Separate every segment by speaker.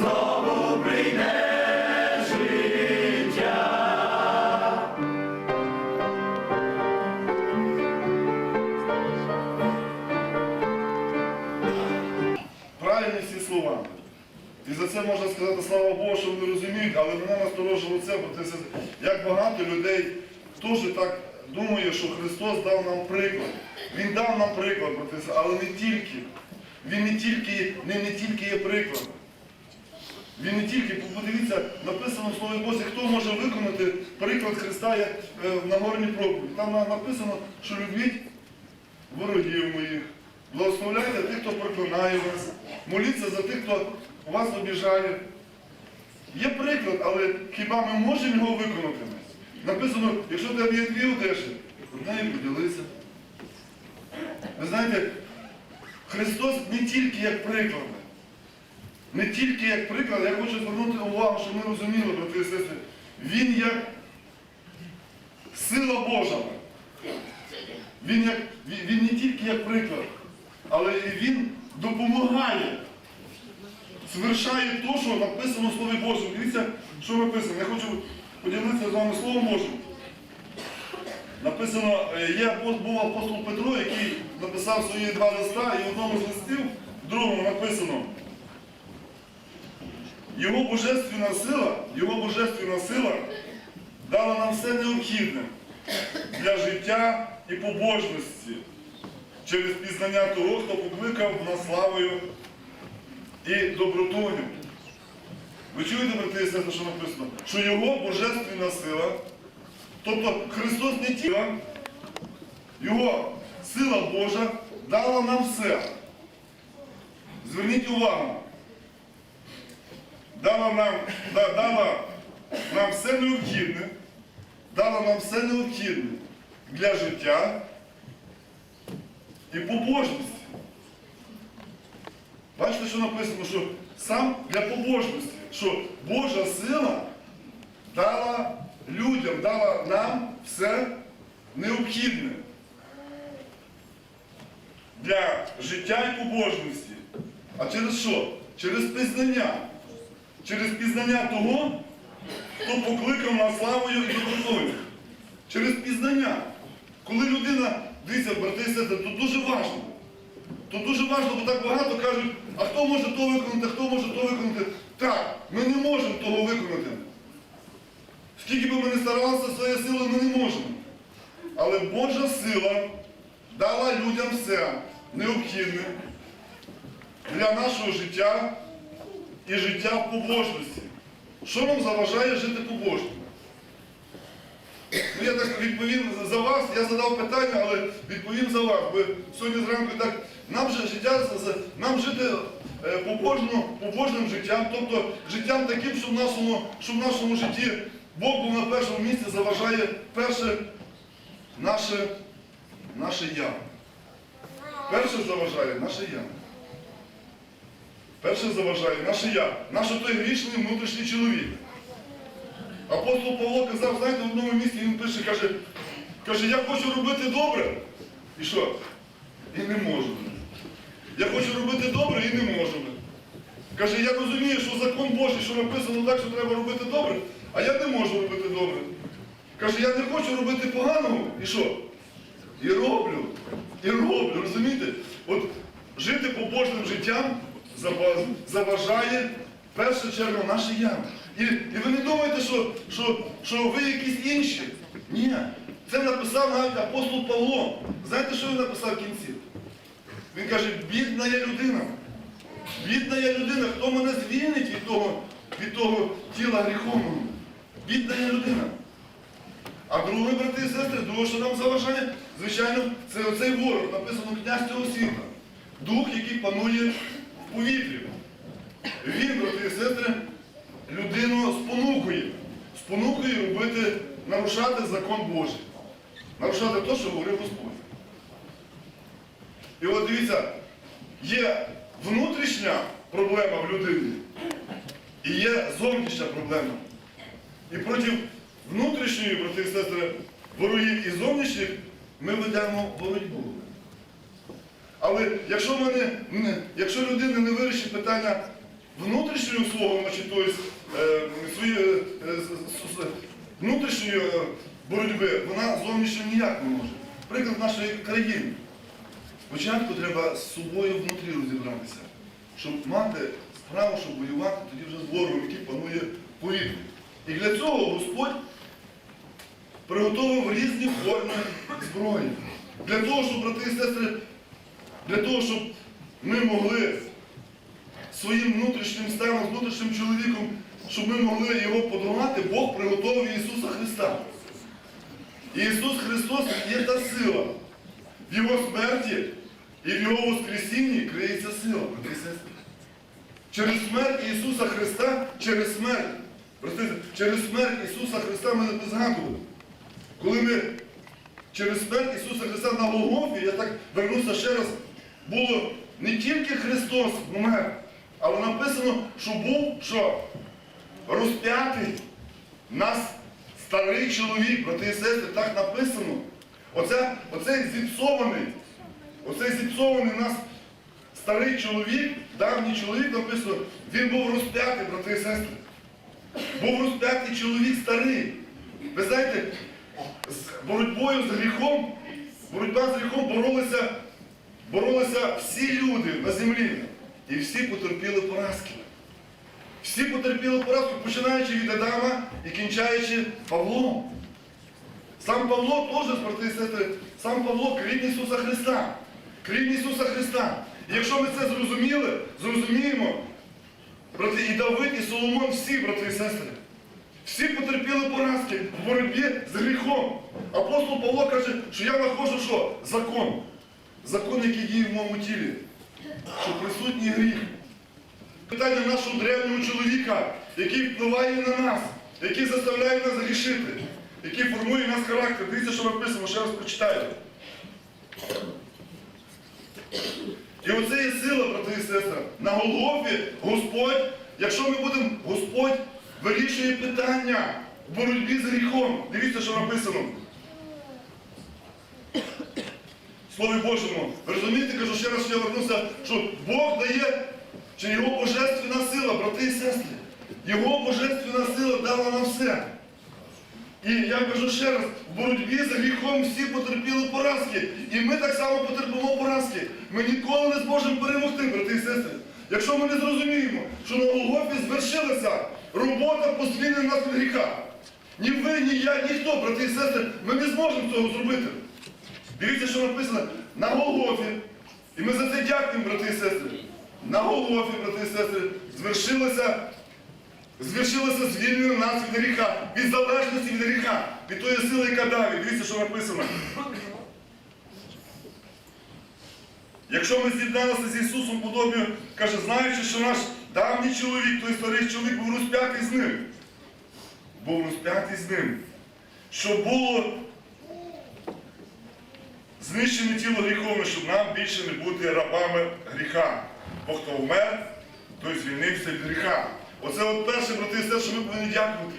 Speaker 1: знову прийде життя.
Speaker 2: Правильні всі слова. І за це можна сказати, слава Богу, що вони розуміють, але мене насторожило це, бо це як багато людей теж так думає, що Христос дав нам приклад. Він дав нам приклад, і але не тільки. Він не тільки, не, не тільки є прикладом. Він не тільки, подивіться, написано в Слові Божі, хто може виконати приклад Христа як е, на горній проповіді. Там написано, що любіть ворогів моїх, благословляйте тих, хто проклинає вас, моліться за тих, хто вас обіжає. Є приклад, але хіба ми можемо його виконати? Написано, якщо тебе є дві одежі, однею поділися. Ви знаєте, Христос не тільки як приклад. Не тільки як приклад, я хочу звернути увагу, щоб ми розуміли, брати і сестри, Він як сила Божа. Він, як, він, не тільки як приклад, але він допомагає. Звершає те, що написано в Слові Божому. Дивіться, що написано. Я хочу поділитися з вами Словом Божим. Написано, е, є був апостол Петро, який написав свої два листа, і в одному з листів, в другому написано. Його божественна сила, його божественна сила дала нам все необхідне для життя і побожності через пізнання того, хто покликав нас славою і добротою. Ви чуєте, брати і що написано? Що його божественна сила, тобто Христос не тіла, його сила Божа дала нам все. Зверніть увагу. Дала нам, да- дала нам все необхідне, дала нам все необхідне для життя і побожності. Бачите, що написано, що сам для побожності, що Божа сила дала людям, дала нам все необхідне для життя і побожності. А через що? Через пізнання. Через пізнання того, хто покликав нас славою і добротою. Через пізнання. Коли людина, дивіться, брати і сестри, то дуже важливо. То дуже важливо, бо так багато кажуть, а хто може то виконати, хто може то виконати. Так, ми не можемо того виконати. Скільки би ми не старалися своєю силою, ми не можемо. Але Божа сила дала людям все необхідне для нашого життя і життя в побожності. Що нам заважає жити побожно? Ну, я так відповім за вас, я задав питання, але відповім за вас. Бо сьогодні зранку так, нам же життя, нам жити е, побожно, побожним життям, тобто життям таким, що в нашому, що в нашому житті Бог був на першому місці, заважає перше наше, наше я. Перше заважає наше я. Перше заважає наше я, наш той грішний внутрішній чоловік. Апостол Павло казав, знаєте, в одному місці він пише, каже, каже, я хочу робити добре. І що? І не можу. Я хочу робити добре і не можу. Каже, я розумію, що закон Божий, що написано так, що треба робити добре, а я не можу робити добре. Каже, я не хочу робити поганого. І що? І роблю. І роблю, розумієте? От жити побожним життям заба- заважає в першу чергу наше я. І, і ви не думаєте, що, що, що ви якісь інші. Ні. Це написав навіть апостол Павло. Знаєте, що він написав в кінці? Він каже, бідна я людина. Бідна я людина, хто мене звільнить від того, від того тіла гріховного? Бідна я людина. А друге, брати і сестри, друге, що нам заважає, звичайно, це оцей ворог, написано князь цього світа. Дух, який панує повітрі. Він, брати і сестри, людину спонукує. Спонукує робити, нарушати закон Божий. Нарушати те, що говорив Господь. І от дивіться, є внутрішня проблема в людині і є зовнішня проблема. І проти внутрішньої, брати і сестри, ворогів і зовнішніх ми ведемо боротьбу. Але якщо, ми не, не- якщо людина не вирішить питання внутрішнього свого, значить, тобто, внутрішньої е, боротьби, вона зовнішньо ніяк не може. Приклад нашої країни. Спочатку треба з собою внутрі розібратися, щоб мати справу, щоб воювати тоді вже з ворогом, який панує в повітрі. І для цього Господь приготовив різні форми зброї. Для того, щоб, брати і сестри, для того, щоб ми могли своїм внутрішнім станом, внутрішнім чоловіком, щоб ми могли його подолати, Бог приготовив Ісуса Христа. І Ісус Христос є та сила. В Його смерті і в Його Воскресінні криється сила. Через смерть Ісуса Христа, через смерть, простите, через смерть Ісуса Христа ми не згадували. Коли ми через смерть Ісуса Христа на Голгофі, я так вернуся ще раз, було не тільки Христос помер, але написано, що був що? Розп'ятий нас старий чоловік, брати і сестри, так написано. Оце, оцей зіпсований, оцей зіпсований нас старий чоловік, давній чоловік написано, він був розп'ятий, брати і сестри. Був розп'ятий чоловік старий. Ви знаєте, з боротьбою з гріхом, боротьба з гріхом боролися, боролися всі люди на землі. І всі потерпіли поразки. Всі потерпіли поразку, починаючи від Адама і кінчаючи Павлом. Сам Павло теж, сестри, сам Павло крім Ісуса Христа. Крім Ісуса Христа. І якщо ми це зрозуміли, зрозуміємо, брати, і Давид, і Соломон, всі, брати і сестри, всі потерпіли поразки в боротьбі з гріхом. Апостол Павло каже, що я знаходжу що? Закон. Закон, який діє в моєму тілі. Що присутній гріх. Питання нашого древнього чоловіка, який впливає на нас, який заставляє нас грішити, який формує нас характер. Дивіться, що написано, ще раз прочитаю. І оце є сила, брати і сестри. На Голгофі Господь, якщо ми будемо, Господь вирішує питання в боротьбі з гріхом. Дивіться, що написано. Слові Божому. Розумієте, кажу ще раз, що я вернуся, що Бог дає, чи Його божественна сила, брати і сестри. Його божественна сила дала нам все. І я кажу ще раз, в боротьбі з гріхом всі потерпіли поразки. І ми так само потерпимо поразки. Ми ніколи не зможемо перемогти, брати і сестри. Якщо ми не зрозуміємо, що на Голгофі звершилася робота по нас гріха. Ні ви, ні я, ніхто, брати і сестри, ми не зможемо цього зробити. Дивіться, що написано на Голгофі. І ми за це дякуємо, брати і сестри. На Голгофі, брати і сестри, звершилося, звершилося звільнення нас від гріха, від залежності від гріха, від тої сили, яка дає. Дивіться, що написано. Якщо ми з'єдналися з Ісусом подобію, каже, знаючи, що наш давній чоловік, той старий чоловік був розп'ятий з ним. Був розп'ятий з ним. Що було знищене тіло гріховне, щоб нам більше не бути рабами гріха. Бо хто вмер, той звільнився від гріха. Оце от перше, брати і що ми повинні дякувати.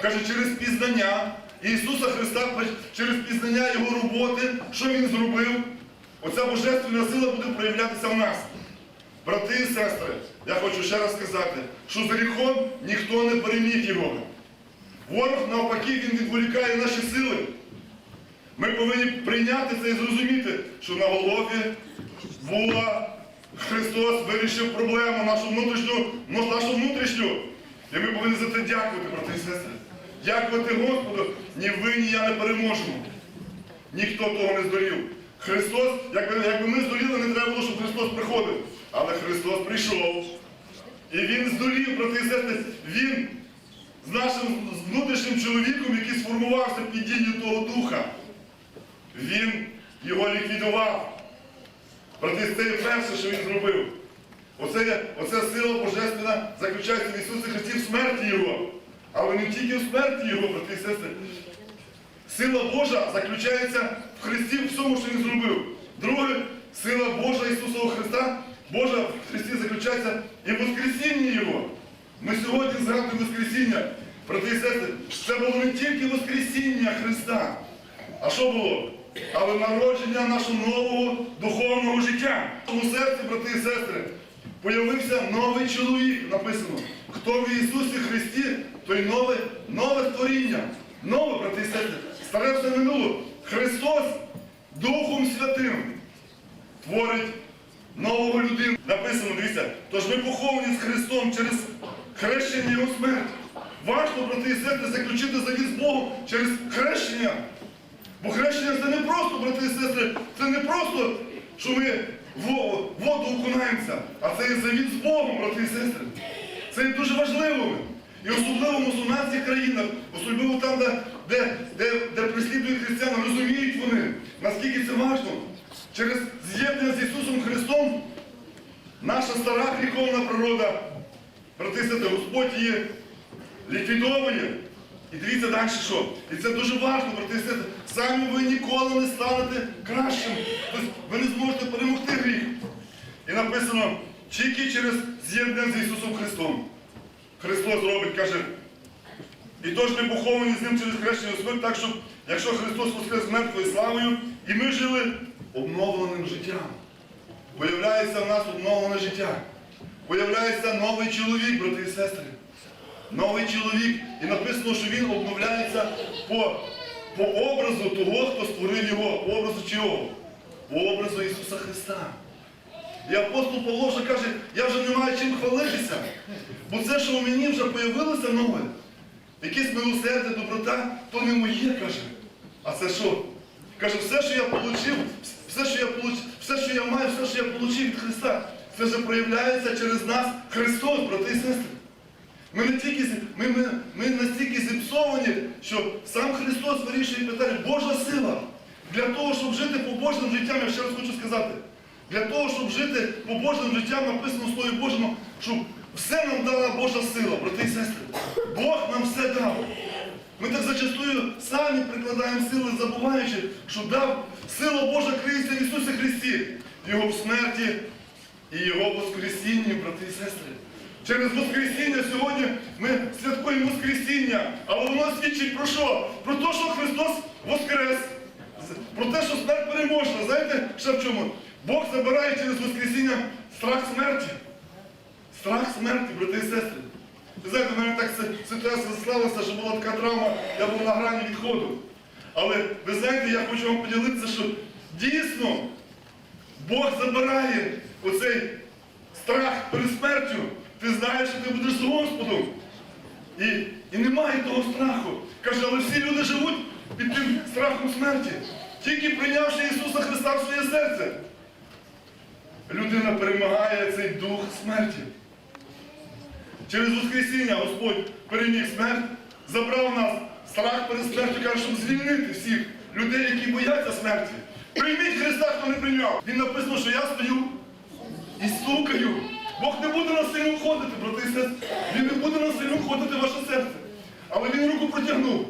Speaker 2: Каже, через пізнання Ісуса Христа, через пізнання Його роботи, що Він зробив, оця божественна сила буде проявлятися в нас. Брати і сестри, я хочу ще раз сказати, що з гріхом ніхто не переміг його. Ворог, навпаки, він відволікає наші сили. Ми повинні прийняти це і зрозуміти, що на Голгофі була Христос вирішив проблему нашу внутрішню, ну, нашу внутрішню. І ми повинні за це дякувати, брати і сестри. Дякувати Господу, ні ви, ні я не переможемо. Ніхто того не здорів. Христос, якби, якби ми здоріли, не треба було, щоб Христос приходив. Але Христос прийшов. І Він здорів, брати і сестри, Він з нашим з внутрішнім чоловіком, який сформувався під дією того духа. Він його ліквідував. Брати, це є перше, що він зробив. Оце, оця сила Божественна заключається в Ісусі Христі в смерті Його. Але не тільки в смерті Його, брати і сестри. Сила Божа заключається в Христі в всьому, що Він зробив. Друге, сила Божа Ісусового Христа, Божа в Христі заключається і в Воскресінні Його. Ми сьогодні згадуємо Воскресіння. Брати і сестри, це було не тільки Воскресіння Христа. А що було? Але народження нашого нового духовного життя. В тому серці, брати і сестри, появився новий чоловік, написано. Хто в Ісусі Христі, той нове, нове творіння. Нове, брати і сестри, старе все минуло. Христос Духом Святим творить нового людину. Написано, дивіться, тож ми поховані з Христом через хрещення Його смерть. Важко, брати і сестри, заключити завіт з Богом через хрещення. Бо хрещення це не просто, брати і сестри, це не просто, що ми воду окунаємося, а це є завіт з Богом, брати і сестри. Це є дуже важливо. І особливо в мусульманських країнах, особливо там, де, де, де, прислідують християн, розуміють вони, наскільки це важливо. Через з'єднання з Ісусом Христом наша стара гріховна природа, брати і сестри, Господь її ліквідовує. І дивіться далі що. І це дуже важливо, брати сестри. Самі ви ніколи не станете кращим. Тобто ви не зможете перемогти гріх. І написано, тільки через з'єднання з Ісусом Христом. Христос робить, каже, і тож ми поховані з ним через хрещення смерть, так що, якщо Христос воскрес мертвою славою, і ми жили обновленим життям. Появляється в нас обновлене життя. Появляється новий чоловік, брати і сестри. Новий чоловік. І написано, що він обновляється по, по образу того, хто створив його. По образу чого? По образу Ісуса Христа. І апостол Павло вже каже, я вже не маю чим хвалитися. Бо це, що у мені вже появилося нове, якесь милосердя, доброта, то не моє, каже. А це що? Каже, все, що я отримав, все, що я получ... все, що я маю, все, що я отримав від Христа, це вже проявляється через нас Христос, брати і сестри. Ми, не тільки, ми, ми, ми настільки зіпсовані, що сам Христос вирішує питання, Божа сила. Для того, щоб жити побожним життям, я ще раз хочу сказати, для того, щоб жити побожним життям, написано в Слові Божому, щоб все нам дала Божа сила, брати і сестри. Бог нам все дав. Ми так зачастую самі прикладаємо сили, забуваючи, що дав сила Божа криється в Ісусі Христі, в Його смерті і Його Воскресінні, брати і сестри. Через Воскресіння сьогодні ми святкуємо Воскресіння, але воно свідчить про що? Про те, що Христос Воскрес. Про те, що смерть переможна. Знаєте, ще в чому? Бог забирає через Воскресіння страх смерті. Страх смерті, брати і сестри. Ви знаєте, в мене так си- ситуація склалася, що була така травма, я був на грані відходу. Але ви знаєте, я хочу вам поділитися, що дійсно Бог забирає оцей страх перед смертю. Ти знаєш, що ти будеш з Господом. І, і немає того страху. Каже, але всі люди живуть під тим страхом смерті. Тільки прийнявши Ісуса Христа в своє серце. Людина перемагає цей дух смерті. Через Воскресіння Господь переміг смерть, забрав нас страх перед смертю, каже, щоб звільнити всіх людей, які бояться смерті. Прийміть Христа, хто не прийняв. Він написано, що я стою і стукаю. Бог не буде насильно входити, брати і сестри. Він не буде насильно входити в ваше серце. Але він руку протягнув.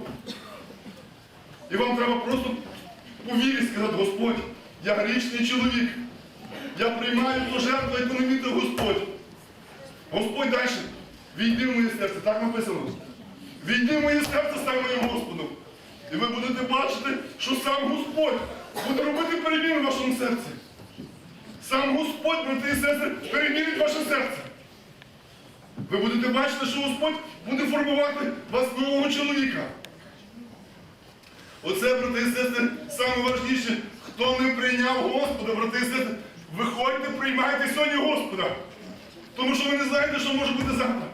Speaker 2: І вам треба просто по вірі сказати, Господь, я грішний чоловік. Я приймаю ту жертву, яку не мітив Господь. Господь далі. Війди в моє серце, так написано. Війди в моє серце, стань моїм Господом. І ви будете бачити, що сам Господь буде робити переміни в вашому серці. Сам Господь, брати і сестри, перемінить ваше серце. Ви будете бачити, що Господь буде формувати вас нового чоловіка. Оце, брати і сестри, найважливіше, хто не прийняв Господа, брати і сестри, виходьте, приймайте сьогодні Господа. Тому що ви не знаєте, що може бути завтра.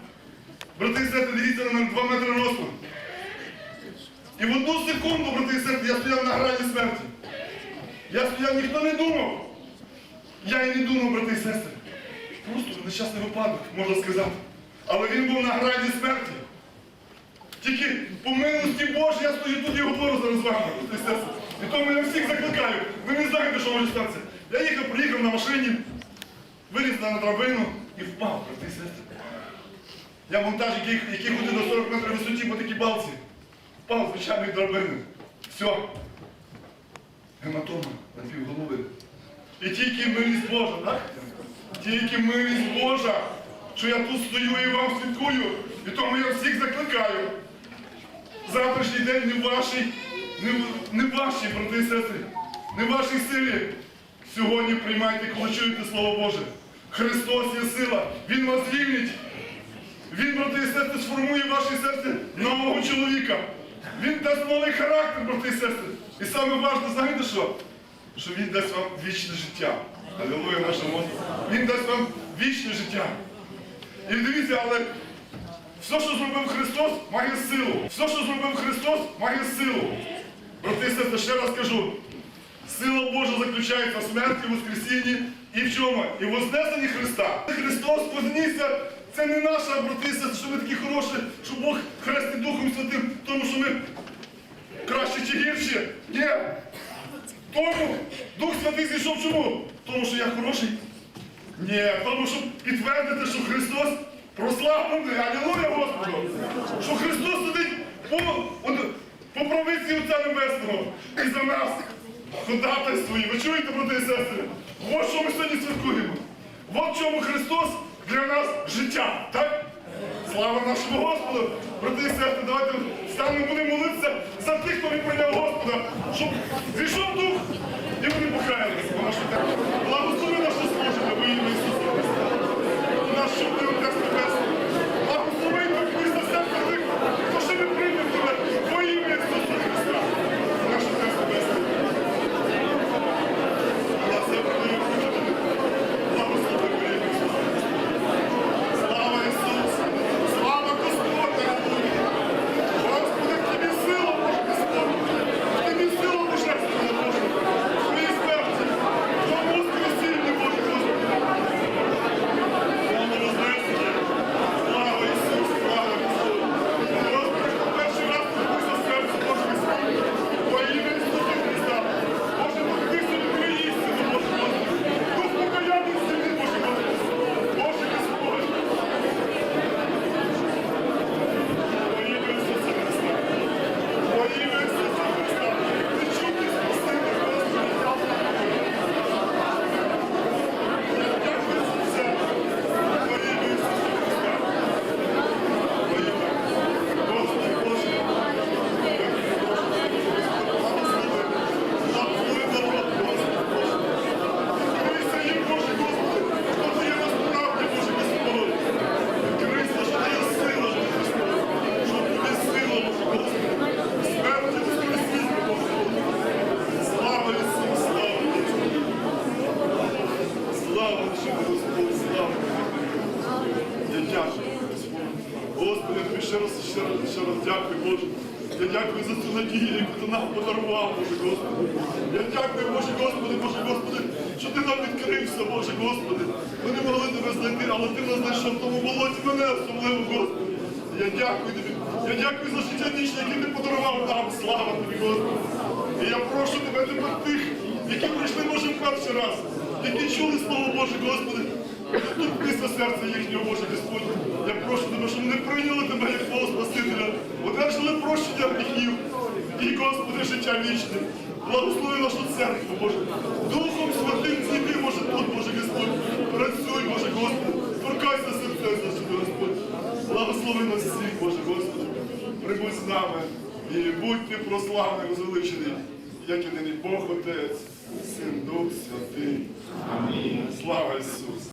Speaker 2: Брати і сестри, дивіться на мене 2 метри росту. І в одну секунду, брати і сестри, я стояв на грані смерті. Я стояв, ніхто не думав. Я і не думав, брати і сестри. Просто нещасний випадок, можна сказати. Але він був на грані смерті. Тільки по милості Божій я стою тут і говорю зараз з вами, брати і сестри. І тому я всіх закликаю. Ви не знаєте, що може статися. Я їхав, приїхав на машині, виліз на драбину і впав, брати і сестри. Я монтаж, який, який ходить до 40 метрів висоті по такій балці. Впав з звичайної драбини. Все. Гематома на пів голови. І тільки милість Божа, так? Тільки милість Божа, що я тут стою і вам слідкую. І тому я всіх закликаю. Завтрашній день не вашій, не, не вашій, брати і сестри, не вашій силі. Сьогодні приймайте, коли чуєте Слово Боже. Христос є сила, Він вас звільнить. Він, брати і сестри, сформує в вашій серці нового чоловіка. Він дасть новий характер, брати і сестри. І саме важливе, знаєте що? Що Він дасть вам вічне життя. Алілуя нашому Господу. Він дасть вам вічне життя. І дивіться, але все, що зробив Христос, має силу. Все, що зробив Христос, має силу. Брати і сестри, ще раз кажу. Сила Божа заключається в смерті, Воскресінні і в чому? І в Вознесенні Христа. Христос вознісся. Це не наша, брати і сестри, що ми такі хороші, що Бог хрестить Духом Святим, тому що ми краще чи гірші. Ні. Тому Дух Святий зійшов чому? Тому що я хороший? Ні, тому що підтвердити, що Христос прославлений, алілуя Господу, що Христос сидить по, по правиці Отця Небесного і за нас ходатайствує. Ви чуєте, брати і сестри? От що ми сьогодні святкуємо. От чому Христос для нас життя, так? Слава нашому Господу! Брати і сестри, давайте станемо будемо молитися за тих, хто не прийняв Господа, щоб зійшов дух і вони покаялися. Бо нашу. Благослови наше служення во ім'я Ісуса Христа. Наш чудний Отець Небесний. Благослови Дух Христа серце тих, хто ще не прийняв тебе во ім'я Ісуса Христа. Наш Отець Небесний. Благослови Благослови во ім'я Ісуса Христа. Слава Ісусу! Слава Господу! Господи, в Тобі сила, Боже Господь! В Тобі сила Божественна, Боже! В Твоїй смерті! В Твоєму воскресінні, Боже Господи! Слава Вознесення! Слава Ісусу! Слава Господу! Господи, хто перший раз торкнувся серце, Боже Господь! Во ім'я Ісуса Христа! Боже, торкнися до Твоєї істини, Боже Господи! Дух покаяння сильний, Боже Господи! Боже Господь! Во ім'я Ісуса Христа! Во ім'я Ісуса Христа! Ти чуй, спасибі, Господи! Дякую за все! Во ім'я Ісуса Христа! Во ім'я Господи Боже! Благослови! Благослови народ, Господи Боже! Відкрийся їм, Боже Господи! Хто ти є насправді, Боже Господь! Відкрийся, що ти є сила, Боже Господь! Що тобі сила, Боже Господи! Смерті воскресіння, Боже Господи! Слава Ісусу, слава Ісусу! Слава нашому Господу, слава! Я дякую, Господи. Господи, я тобі ще раз, ще раз, ще раз дякую, Боже. Я дякую за цю надію, яку ти нам подарував, Боже Господи. Я дякую, Боже Господи, Боже Господи, що ти нам відкрився, Боже Господи. Ми не могли тебе знайти, але ти нас знайшов в тому болоті мене особливо, Господи. Я дякую тобі. Я дякую за життя вічне, яке ти подарував нам. Слава тобі, Господи. І я прошу тебе тепер тих, які прийшли, може, в перший раз, які чули Слово Боже, Господи. Після серця їхнього, Боже Господь. Я прошу тебе, щоб вони прийняли тебе як свого Спасителя, одержали прощення гріхів і, Господи, життя вічне. Благослови нашу церкву, Боже. Духом Святим зійди, Боже, тут, Боже Господь. Працюй, Боже Господи. Торкайся серця, Господи, Господь. Благослови нас всіх, Боже Господи. Прибудь з нами і будь ти прославлений, возвеличений, як єдиний Бог Отець, Син, Дух Святий. Амінь. Слава Ісусу!